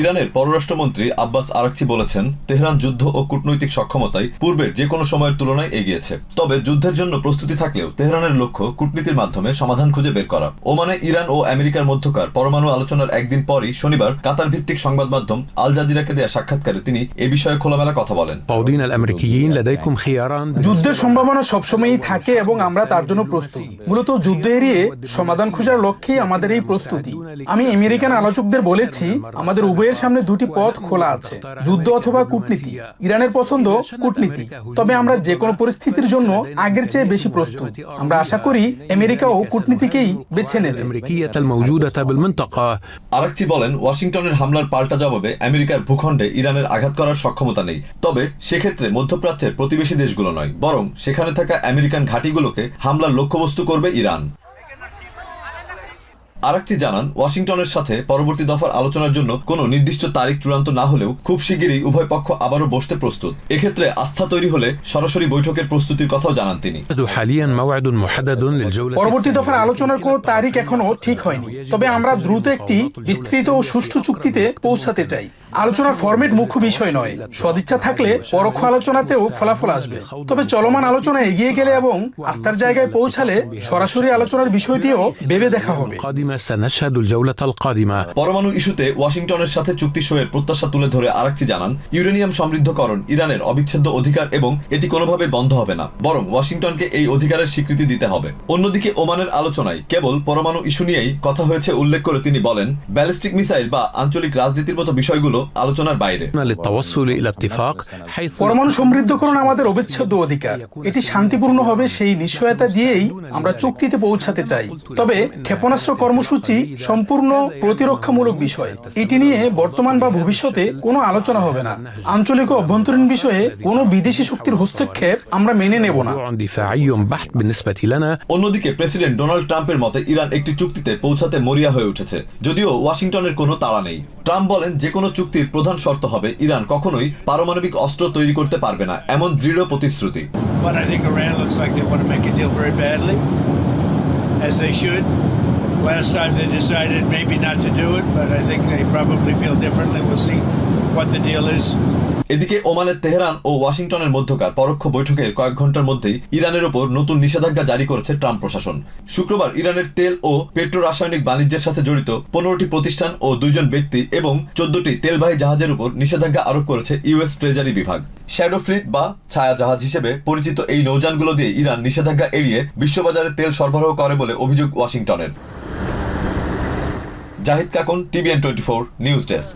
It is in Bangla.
ইরানের পররাষ্ট্রমন্ত্রী আব্বাস আরাকচি বলেছেন, তেহরান যুদ্ধ ও কূটনৈতিক সক্ষমতায় পূর্বের যে কোনো সময়ের তুলনায় এগিয়েছে। তবে যুদ্ধের জন্য প্রস্তুতি থাকলেও তেহরানের লক্ষ্য কূটনীতির মাধ্যমে সমাধান খুঁজে বের করা। ওমানে ইরান ও আমেরিকার মধ্যকার পরমাণু আলোচনার একদিন পরই শনিবার কাতার ভিত্তিক সংবাদ মাধ্যম আল জাজিরাকে দেওয়া সাক্ষাৎকারে তিনি এ বিষয়ে খোলামেলা কথা বলেন। যুদ্ধের সম্ভাবনা সবসময়ই থাকে এবং আমরা তার জন্য প্রস্তুত। মূলত যুদ্ধ এড়িয়ে সমাধান খোঁজার লক্ষ্যেই আমাদের এই প্রস্তুতি। আমি আমেরিকান আলোচকদের বলেছি, আমাদের উভয় উভয়ের সামনে দুটি পথ খোলা আছে যুদ্ধ অথবা কূটনীতি। ইরানের পছন্দ কূটনীতি। তবে আমরা যে কোনো পরিস্থিতির জন্য আগের চেয়ে বেশি প্রস্তুত। আমরা আশা করি আমেরিকাও কূটনীতিকেই বেছে নেবে। আরাকচি বলেন ওয়াশিংটনের হামলার পাল্টা জবাবে আমেরিকার ভূখণ্ডে ইরানের আঘাত করার সক্ষমতা নেই। তবে সেক্ষেত্রে মধ্যপ্রাচ্যের প্রতিবেশী দেশগুলো নয় বরং সেখানে থাকা আমেরিকান ঘাঁটিগুলোকে হামলার লক্ষ্যবস্তু করবে ইরান। আরেকটি জানান ওয়াশিংটনের সাথে পরবর্তী দফার আলোচনার জন্য কোনো নির্দিষ্ট তারিখ চূড়ান্ত না হলেও খুব শিগগিরই উভয় পক্ষ আবারও বসতে প্রস্তুত। এক্ষেত্রে আস্থা তৈরি হলে সরাসরি বৈঠকের প্রস্তুতির কথাও জানান তিনি। পরবর্তী দফার আলোচনার কোন তারিখ এখনও ঠিক হয়নি। তবে আমরা দ্রুত একটি বিস্তৃত ও সুষ্ঠু চুক্তিতে পৌঁছাতে চাই। আলোচনার ফরম্যাট মুখ্য বিষয় নয়। সদিচ্ছা থাকলে পরোক্ষ আলোচনাতেও ফলাফল আসবে। তবে চলমান আলোচনা এগিয়ে গেলে এবং আস্থার জায়গায় পৌঁছালে সরাসরি আলোচনার বিষয়টিও ভেবে দেখা হবে। পরমাণু ইস্যুতে ওয়াশিংটনের সাথে চুক্তি সয়ের প্রত্যাশা তুলে ধরে আরাকচি জানান, ইউরেনিয়াম সমৃদ্ধকরণ, ইরানের অবিচ্ছেদ্য অধিকার এবং এটি কোনোভাবে বন্ধ হবে না, বরং ওয়াশিংটনকে এই অধিকারের স্বীকৃতি দিতে হবে। অন্যদিকে ওমানের আলোচনায় কেবল পরমাণু ইস্যু নিয়েই কথা হয়েছে উল্লেখ করে তিনি বলেন, ব্যালিস্টিক মিসাইল বা আঞ্চলিক রাজনীতির মতো বিষয়গুলো আলোচনার বাইরে। পরমাণু সমৃদ্ধকরণ আমাদের অবিচ্ছেদ্য অধিকার। এটি শান্তিপূর্ণ হবে সেই নিশ্চয়তা দিয়েই আমরা চুক্তিতে পৌঁছাতে চাই। তবে ক্ষেপণাস্ত্র কর্মসূচি সম্পূর্ণ প্রতিরক্ষামূলক বিষয়। এটি নিয়ে বর্তমান বা ভবিষ্যতে কোনো আলোচনা হবে না। আঞ্চলিক ও অভ্যন্তরীণ বিষয়ে কোনো বিদেশি শক্তির হস্তক্ষেপ আমরা মেনে নেব না। অন্যদিকে প্রেসিডেন্ট ডোনাল্ড ট্রাম্পের মতে ইরান একটি চুক্তিতে পৌঁছাতে মরিয়া হয়ে উঠেছে। যদিও ওয়াশিংটনের কোনো তাড়া নেই। ট্রাম্প বলেন যে কোনো চুক্তির প্রধান শর্ত হবে ইরান কখনোই পারমাণবিক অস্ত্র তৈরি করতে পারবে না, এমন দৃঢ় প্রতিশ্রুতি। What the deal is. এদিকে ওমানের তেহরান ও ওয়াশিংটনের মধ্যকার পরোক্ষ বৈঠকের কয়েক ঘণ্টার মধ্যেই ইরানের ওপর নতুন নিষেধাজ্ঞা জারি করেছে ট্রাম্প প্রশাসন। শুক্রবার ইরানের তেল ও পেট্রো রাসায়নিক বাণিজ্যের সাথে জড়িত পনেরোটি প্রতিষ্ঠান ও দুইজন ব্যক্তি এবং চোদ্দটি তেলবাহী জাহাজের উপর নিষেধাজ্ঞা আরোপ করেছে ইউএস ট্রেজারি বিভাগ। শ্যাডো ফ্লিট বা ছায়া জাহাজ হিসেবে পরিচিত এই নৌযানগুলো দিয়ে ইরান নিষেধাজ্ঞা এড়িয়ে বিশ্ববাজারে তেল সরবরাহ করে বলে অভিযোগ ওয়াশিংটনের। Zahid Kakun, TVN twenty four, news desk.